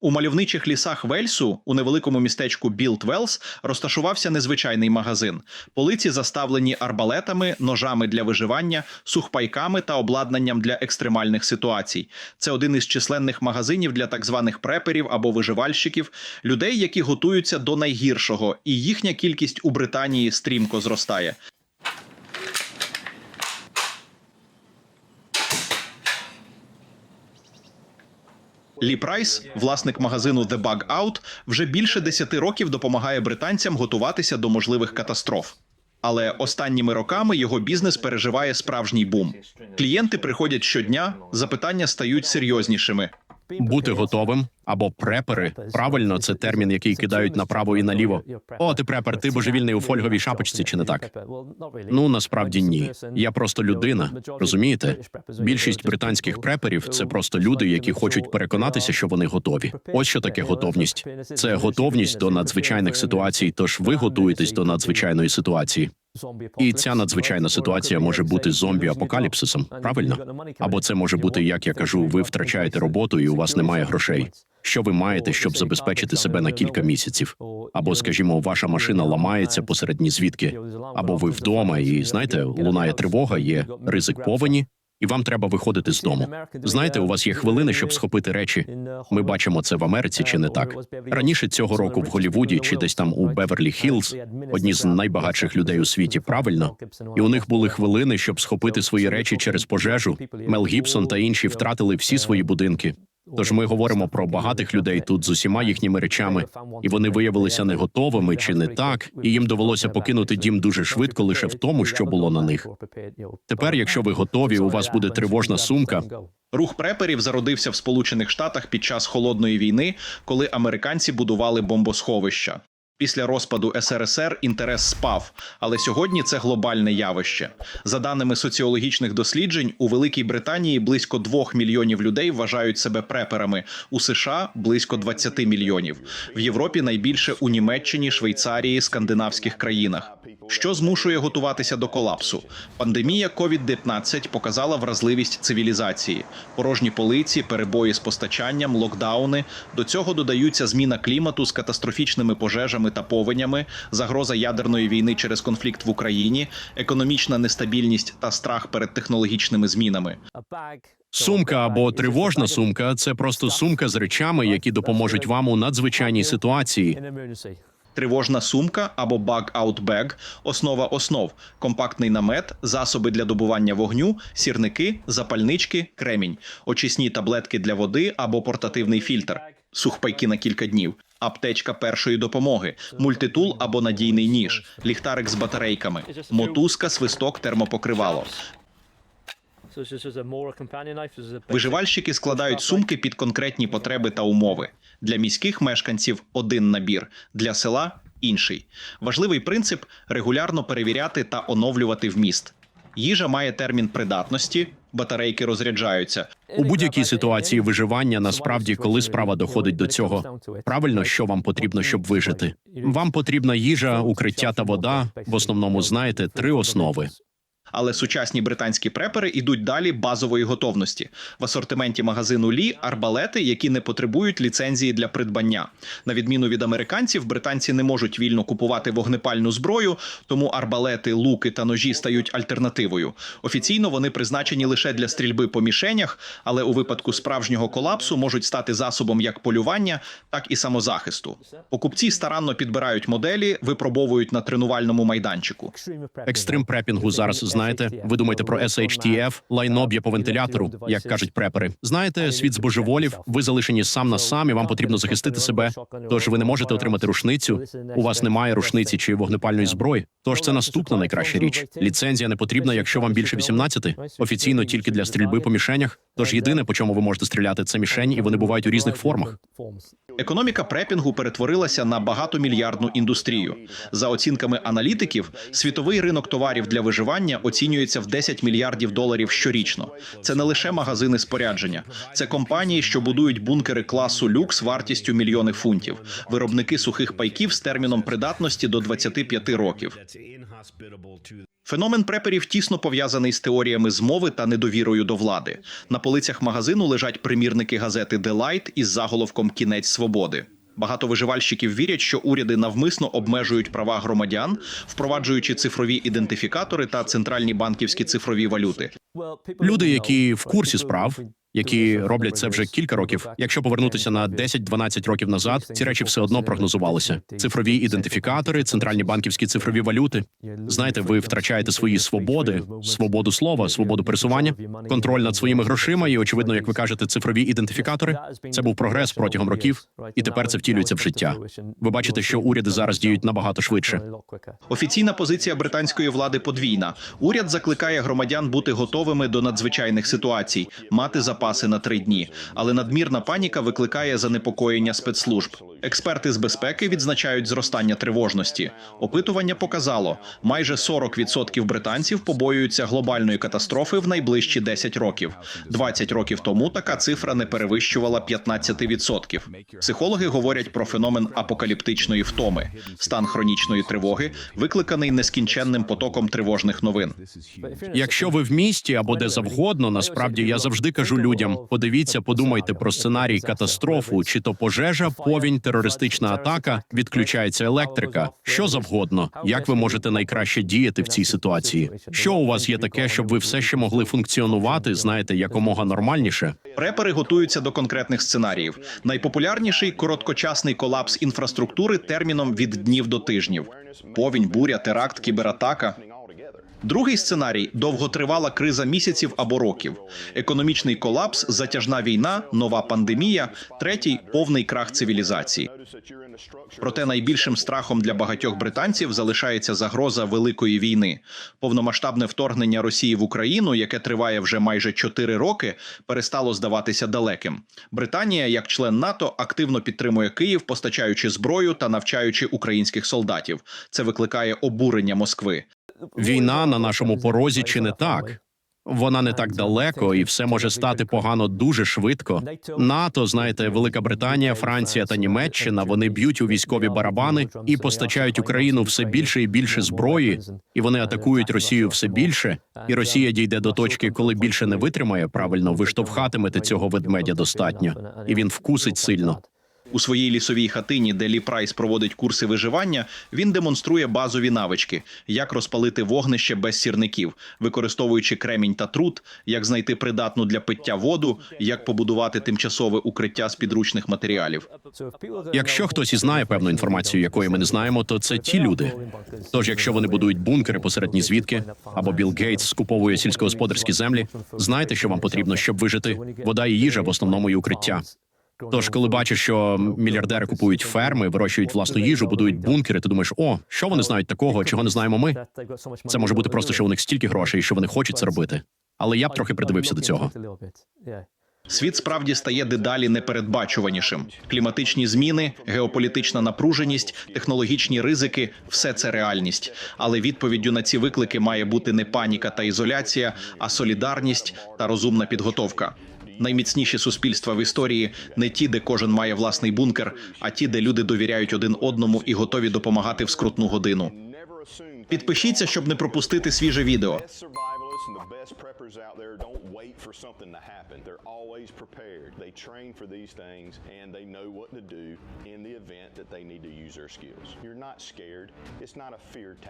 У мальовничих лісах Вельсу у невеликому містечку Білд Велс розташувався незвичайний магазин. Полиці заставлені арбалетами, ножами для виживання, сухпайками та обладнанням для екстремальних ситуацій. Це один із численних магазинів для так званих преперів або виживальщиків, людей, які готуються до найгіршого, і їхня кількість у Британії стрімко зростає. Лі Прайс, власник магазину The Bug Out, вже більше 10 років допомагає британцям готуватися до можливих катастроф. Але останніми роками його бізнес переживає справжній бум. Клієнти приходять щодня, запитання стають серйознішими. Бути готовим або препери. Правильно, це термін, який кидають направо і наліво. О, ти препер, ти божевільний у фольговій шапочці, чи не так? Ну насправді ні. Я просто людина. Розумієте? Більшість британських преперів це просто люди, які хочуть переконатися, що вони готові. Ось що таке готовність. Це готовність до надзвичайних ситуацій. Тож ви готуєтесь до надзвичайної ситуації. І ця надзвичайна ситуація може бути зомбі-апокаліпсисом, правильно? Або це може бути, як я кажу, ви втрачаєте роботу і у вас немає грошей. Що ви маєте, щоб забезпечити себе на кілька місяців? Або, скажімо, ваша машина ламається посередні звідки, або ви вдома, і знаєте, лунає тривога, є ризик повені, і вам треба виходити з дому. Знаєте, у вас є хвилини, щоб схопити речі. Ми бачимо це в Америці, чи не так? Раніше цього року в Голівуді чи десь там у Беверлі Хіллз одні з найбагатших людей у світі, правильно? І у них були хвилини, щоб схопити свої речі через пожежу. Мел Гібсон та інші втратили всі свої будинки. Тож ми говоримо про багатих людей тут з усіма їхніми речами, і вони виявилися не готовими чи не так, і їм довелося покинути дім дуже швидко лише в тому, що було на них. Тепер, якщо ви готові, у вас буде тривожна сумка. Рух преперів зародився в Сполучених Штатах під час холодної війни, коли американці будували бомбосховища. Після розпаду СРСР інтерес спав, але сьогодні це глобальне явище. За даними соціологічних досліджень, у Великій Британії близько 2 мільйонів людей вважають себе преперами. У США близько 20 мільйонів. В Європі найбільше у Німеччині, Швейцарії, скандинавських країнах. Що змушує готуватися до колапсу? Пандемія COVID-19 показала вразливість цивілізації, порожні полиці, перебої з постачанням, локдауни. До цього додаються зміна клімату з катастрофічними пожежами та повенями, загроза ядерної війни через конфлікт в Україні, економічна нестабільність та страх перед технологічними змінами. Сумка або тривожна сумка це просто сумка з речами, які допоможуть вам у надзвичайній ситуації. Тривожна сумка або bug-out bag – основа основ, компактний намет, засоби для добування вогню, сірники, запальнички, кремінь, очисні таблетки для води або портативний фільтр, сухпайки на кілька днів, аптечка першої допомоги, мультитул або надійний ніж, ліхтарик з батарейками, мотузка, свисток, термопокривало. Виживальщики складають сумки під конкретні потреби та умови. Для міських мешканців один набір, для села інший. Важливий принцип регулярно перевіряти та оновлювати вміст. Їжа має термін придатності, батарейки розряджаються. У будь-якій ситуації виживання насправді, коли справа доходить до цього, правильно, що вам потрібно, щоб вижити. Вам потрібна їжа, укриття та вода. В основному знаєте три основи. Але сучасні британські препери йдуть далі базової готовності. В асортименті магазину Лі арбалети, які не потребують ліцензії для придбання. На відміну від американців, британці не можуть вільно купувати вогнепальну зброю, тому арбалети, луки та ножі стають альтернативою. Офіційно вони призначені лише для стрільби по мішенях, але у випадку справжнього колапсу можуть стати засобом як полювання, так і самозахисту. Покупці старанно підбирають моделі, випробовують на тренувальному майданчику. Екстрим препінгу зараз знаєте. Ви думаєте про SHTF, лайно по вентилятору, як кажуть препери. Знаєте, світ збожеволів, ви залишені сам на сам, і вам потрібно захистити себе. Тож ви не можете отримати рушницю. У вас немає рушниці чи вогнепальної зброї. Тож це наступна найкраща річ. Ліцензія не потрібна, якщо вам більше 18. Офіційно тільки для стрільби по мішенях. Тож єдине, по чому ви можете стріляти, це мішень, і вони бувають у різних формах. Економіка препінгу перетворилася на багатомільярдну індустрію. За оцінками аналітиків, світовий ринок товарів для виживання оцінюється в 10 мільярдів доларів щорічно. Це не лише магазини спорядження, це компанії, що будують бункери класу люкс вартістю мільйони фунтів, виробники сухих пайків з терміном придатності до 25 років. Феномен преперів тісно пов'язаний з теоріями змови та недовірою до влади. На полицях магазину лежать примірники газети «Делайт» із заголовком Кінець свободи. Багато виживальщиків вірять, що уряди навмисно обмежують права громадян, впроваджуючи цифрові ідентифікатори та центральні банківські цифрові валюти. Люди, які в курсі справ, які роблять це вже кілька років. Якщо повернутися на 10-12 років назад, ці речі все одно прогнозувалися. Цифрові ідентифікатори, центральні банківські цифрові валюти. Знаєте, ви втрачаєте свої свободи, свободу слова, свободу пересування, контроль над своїми грошима. І очевидно, як ви кажете, цифрові ідентифікатори. Це був прогрес протягом років, і тепер це втілюється в життя. Ви бачите, що уряди зараз діють набагато швидше. Офіційна позиція британської влади подвійна. Уряд закликає громадян бути готовими до надзвичайних ситуацій, мати запаси на три дні. Але надмірна паніка викликає занепокоєння спецслужб. Експерти з безпеки відзначають зростання тривожності. Опитування показало, майже 40% британців побоюються глобальної катастрофи в найближчі 10 років. 20 років тому така цифра не перевищувала 15%. Психологи говорять про феномен апокаліптичної втоми, стан хронічної тривоги, викликаний нескінченним потоком тривожних новин. Якщо ви в місті або де завгодно, насправді я завжди кажу людям: подивіться, подумайте про сценарій катастрофу, чи то пожежа, повінь, терористична атака, відключається електрика, що завгодно. Як ви можете найкраще діяти в цій ситуації? Що у вас є таке, щоб ви все ще могли функціонувати, знаєте, якомога нормальніше? Препери готуються до конкретних сценаріїв. Найпопулярніший короткочасний колапс інфраструктури терміном від днів до тижнів. Повінь, буря, теракт, кібератака. Другий сценарій довготривала криза місяців або років, економічний колапс, затяжна війна, нова пандемія. Третій повний крах цивілізації. Проте найбільшим страхом для багатьох британців залишається загроза великої війни. Повномасштабне вторгнення Росії в Україну, яке триває вже майже 4 роки, перестало здаватися далеким. Британія, як член НАТО, активно підтримує Київ, постачаючи зброю та навчаючи українських солдатів. Це викликає обурення Москви. Війна на нашому порозі чи не так? Вона не так далеко, і все може стати погано дуже швидко. НАТО, знаєте, Велика Британія, Франція та Німеччина вони б'ють у військові барабани і постачають Україну все більше і більше зброї, і вони атакують Росію все більше. І Росія дійде до точки, коли більше не витримає. Правильно, ви штовхатимете цього ведмедя достатньо, і він вкусить сильно. У своїй лісовій хатині, де Лі Прайс проводить курси виживання, він демонструє базові навички: як розпалити вогнище без сірників, використовуючи кремінь та труд, як знайти придатну для пиття воду, як побудувати тимчасове укриття з підручних матеріалів. Якщо хтось і знає певну інформацію, якої ми не знаємо, то це ті люди. Тож, якщо вони будують бункери посеред нізвідки, або Білл Гейтс скуповує сільськогосподарські землі, знайте, що вам потрібно, щоб вижити. Вода і їжа в основному і укриття. Тож, коли бачиш, що мільярдери купують ферми, вирощують власну їжу, будують бункери, ти думаєш, о, що вони знають такого, чого не знаємо ми. Це може бути просто, що у них стільки грошей, що вони хочуть це робити. Але я б трохи придивився до цього. Світ справді стає дедалі непередбачуванішим. Кліматичні зміни, геополітична напруженість, технологічні ризики все це реальність. Але відповіддю на ці виклики має бути не паніка та ізоляція, а солідарність та розумна підготовка. Найміцніші суспільства в історії не ті, де кожен має власний бункер, а ті, де люди довіряють один одному і готові допомагати в скрутну годину. Підпишіться, щоб не пропустити свіже відео. skills. You're not scared. It's not a fear tactic.